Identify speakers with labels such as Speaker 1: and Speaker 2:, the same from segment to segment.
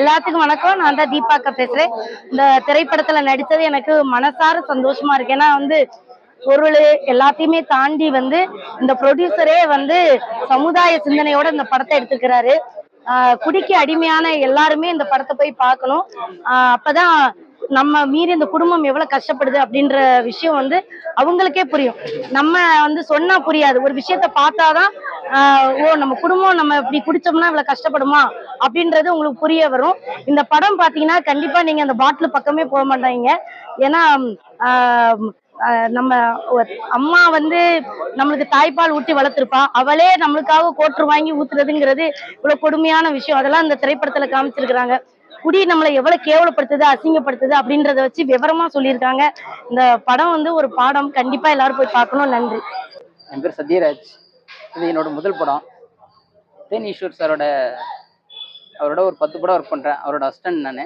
Speaker 1: எல்லாத்துக்கும் வணக்கம். நான் தான் தீபாக்கா பேசுறேன். இந்த திரைப்படத்துல நடித்தது எனக்கு மனசார சந்தோஷமா இருக்கு. ஏன்னா வந்து பொருள் எல்லாத்தையுமே தாண்டி வந்து இந்த ப்ரொடியூசரே வந்து சமுதாய சிந்தனையோட இந்த படத்தை எடுத்துக்கிறாரு. குடிக்கு அடிமையான எல்லாருமே இந்த படத்தை போய் பார்க்கணும். அப்பதான் நம்ம மீறி இந்த குடும்பம் எவ்வளவு கஷ்டப்படுது அப்படின்ற விஷயம் வந்து அவங்களுக்கே புரியும். நம்ம வந்து சொன்னா புரியாது. ஒரு விஷயத்த பார்த்தாதான் ஆஹ் ஓ நம்ம குடும்பம் நம்ம இப்படி குடிச்சோம்னா இவ்வளவு கஷ்டப்படுமா? அப்படின்றது உங்களுக்கு புரிய வரும். இந்த படம் பாத்தீங்கன்னா கண்டிப்பா நீங்க அந்த பாட்டில் பக்கமே போக மாட்டாங்க. ஏன்னா நம்ம அம்மா வந்து நம்மளுக்கு தாய்ப்பால் ஊட்டி வளர்த்துருப்பா. அவளே நம்மளுக்காக கோற்று வாங்கி ஊத்துறதுங்கிறது இவ்வளவு கொடுமையான விஷயம். அதெல்லாம் இந்த திரைப்படத்துல காமிச்சிருக்கிறாங்க. குடி நம்மளை எவ்வளவு கேவலப்படுத்துது அசிங்கப்படுத்துது அப்படின்றத வச்சு விவரமா சொல்லியிருக்காங்க. இந்த படம் வந்து ஒரு பாடம். கண்டிப்பா எல்லாரும் போய் பார்க்கணும். நன்றி.
Speaker 2: என் பேர் சத்யராஜ். இது என்னோட முதல் படம். தேன் ஈஸ்வர் சாரோட அவரோட ஒரு பத்து படம் ஒர்க் பண்ணுறேன் அவரோட அஸ்டன்ட் நான்.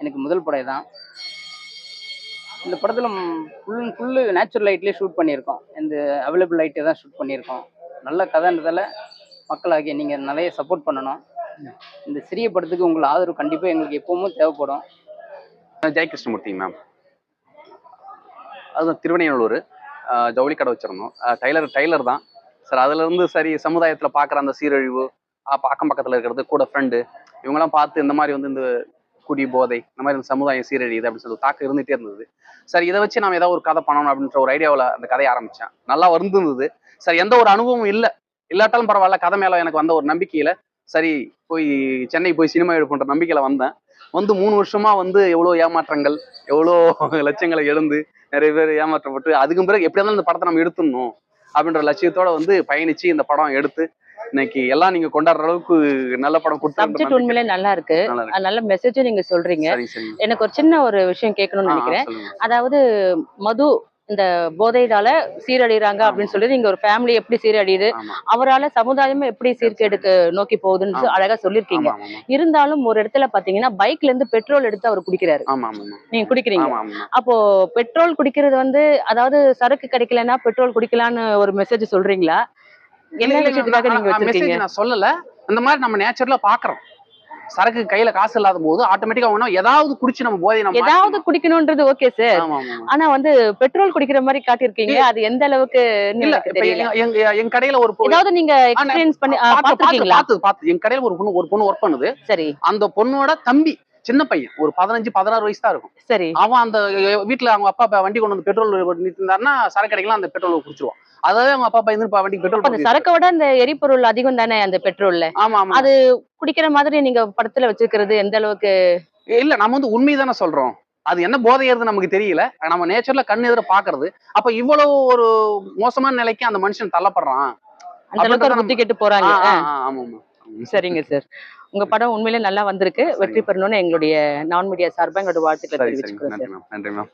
Speaker 2: எனக்கு முதல் படம் தான். இந்த படத்தில் ஃபுல் அண்ட் ஃபுல்லு நேச்சுரல் லைட்லேயே ஷூட் பண்ணியிருக்கோம். இந்த அவைலபிள் லைட்டே தான் ஷூட் பண்ணியிருக்கோம். நல்ல கதைன்றதால மக்களாகிய நீங்கள் நிறைய சப்போர்ட் பண்ணணும். இந்த சிறிய படத்துக்கு உங்கள் ஆதரவு கண்டிப்பாக எங்களுக்கு எப்பவும் தேவைப்படும்.
Speaker 3: ஜெயகிருஷ்ணமூர்த்தி மேம் அது திருவனையூர் ஜவுளி கடை வச்சிருந்தோம். டைலர் டைலர் தான். சார் அதுலேருந்து சரி சமுதாயத்தில் பார்க்குற அந்த சீரழிவு அக்கம் பக்கத்தில் இருக்கிறது கூட ஃப்ரெண்டு இவங்கெல்லாம் பார்த்து இந்த மாதிரி வந்து இந்த குடி போதை இந்த மாதிரி இந்த சமுதாயம் சீரழியுது அப்படின்னு சொல்லி தாக்கம் இருந்துகிட்டே இருந்தது. சரி இதை வச்சு நம்ம ஏதாவது ஒரு கதை பண்ணணும் அப்படின்ற ஒரு ஐடியாவில் அந்த கதையை ஆரம்பித்தேன் நல்லா இருந்தது. சரி எந்த ஒரு அனுபவமும் இல்லை. இல்லாட்டாலும் பரவாயில்ல கதை மேலே எனக்கு வந்த ஒரு நம்பிக்கையில் சரி போய் சென்னை போய் சினிமா எடுப்புன்ற நம்பிக்கையில் வந்தேன். வந்து மூணு வருஷமா வந்து எவ்வளோ ஏமாற்றங்கள் எவ்வளோ லட்சங்களை எழுந்து நிறைய பேர் ஏமாற்றப்பட்டு அதுக்கு பிறகு எப்படி இருந்தாலும் இந்த படத்தை நம்ம எடுத்துடணும் அப்படின்ற லட்சியத்தோட வந்து பயணிச்சு இந்த படம் எடுத்து இன்னைக்கு எல்லாம் நீங்க கொண்டாடுற அளவுக்கு நல்ல படம்
Speaker 4: சப்ஜெக்ட் உண்மையிலே நல்லா இருக்கு.
Speaker 3: நல்லா
Speaker 4: மெசேஜும் நீங்க சொல்றீங்க. எனக்கு ஒரு சின்ன ஒரு விஷயம் கேட்கணும்னு நினைக்கிறேன். அதாவது மது இந்த போதைதால சீரழிறாங்க அப்படின்னு சொல்லி நீங்க ஒரு ஃபேமிலி எப்படி சீரழியுது அவரால சமுதாயமே எப்படி சீர்கேடுக்கு நோக்கி போகுதுன்னு. அழகா சொல்லிருக்கீங்க இருந்தாலும் ஒரு இடத்துல பாத்தீங்கன்னா பைக்ல இருந்து பெட்ரோல் எடுத்து அவர் குடிக்கிறாரு. நீங்க குடிக்கிறீங்க. அப்போ பெட்ரோல் குடிக்கிறது வந்து அதாவது சரக்கு கிடைக்கலன்னா பெட்ரோல் குடிக்கலான்னு ஒரு மெசேஜ் சொல்றீங்களா?
Speaker 3: நான் சொல்லல. அந்த மாதிரி நம்ம நேச்சுரலா பாக்குறோம். சரக்கு கையில காசு இல்லாத போது ஆட்டோமேட்டிக்கா ஒண்ணும் ஏதாவது குடிச்சு நம்ம போதை நம்ம
Speaker 4: ஏதாவது குடிக்கணும்ன்றது ஓகே சார். ஆனா வந்து பெட்ரோல் குடிக்கிற மாதிரி காட்டியிருக்கீங்க. அது எந்த அளவுக்கு
Speaker 3: இல்ல எங்க- கடையில ஒரு
Speaker 4: ஏதாவது நீங்க எக்ஸ்பீரியன்ஸ் பண்ணி பாத்திருக்கீங்களா?
Speaker 3: பார்த்து பார்த்து எங்க கடையில ஒரு பொண்ணு ஒரு பொண்ணு ஒர்க் பண்ணுது.
Speaker 4: சரி.
Speaker 3: அந்த பொண்ணோட தம்பி சின்ன பையன் ஒரு பதினஞ்சு பதினாறு வயசு தான் இருக்கும்.
Speaker 4: சரி.
Speaker 3: அவன் அந்த வீட்டுல அவங்க அப்பா வண்டி கொண்டு வந்து பெட்ரோல் நிறுத்திருந்தாருன்னா சரக்கு அடிக்கலாம் அந்த பெட்ரோல் குடிச்சிருவான். அதாவது அவங்க அப்பா பயந்து வண்டிக்கு பெட்ரோல்
Speaker 4: சரக்கை விட அந்த எரிபொருள் அதிகம் தானே அந்த பெட்ரோல்ல
Speaker 3: ஆமா ஆமா
Speaker 4: அது குடிக்கிற மாதிரி நீங்க படத்துல வச்சிருக்கிறது எந்த அளவுக்கு?
Speaker 3: இல்ல நம்ம வந்து உண்மைதானே சொல்றோம். அது என்ன போதை ஏறுது நமக்கு தெரியல. நம்ம நேச்சர்ல கண் எதிர பாக்குறது. அப்ப இவ்வளவு ஒரு மோசமான நிலைக்கு அந்த மனுஷன் தள்ளப்படுறான்.
Speaker 4: அந்த அளவுக்கு கெட்டு போறாங்க.
Speaker 3: ஆமா ஆமா.
Speaker 4: சரிங்க சார். உங்க படம் உண்மையிலே நல்லா வந்திருக்கு. வெற்றி பெறணும்னு எங்களுடைய நான் மீடியா சார்பா எங்களோட வாழ்த்துக்களை தெரிவிச்சுக்கிறோம்
Speaker 3: நன்றி மேம்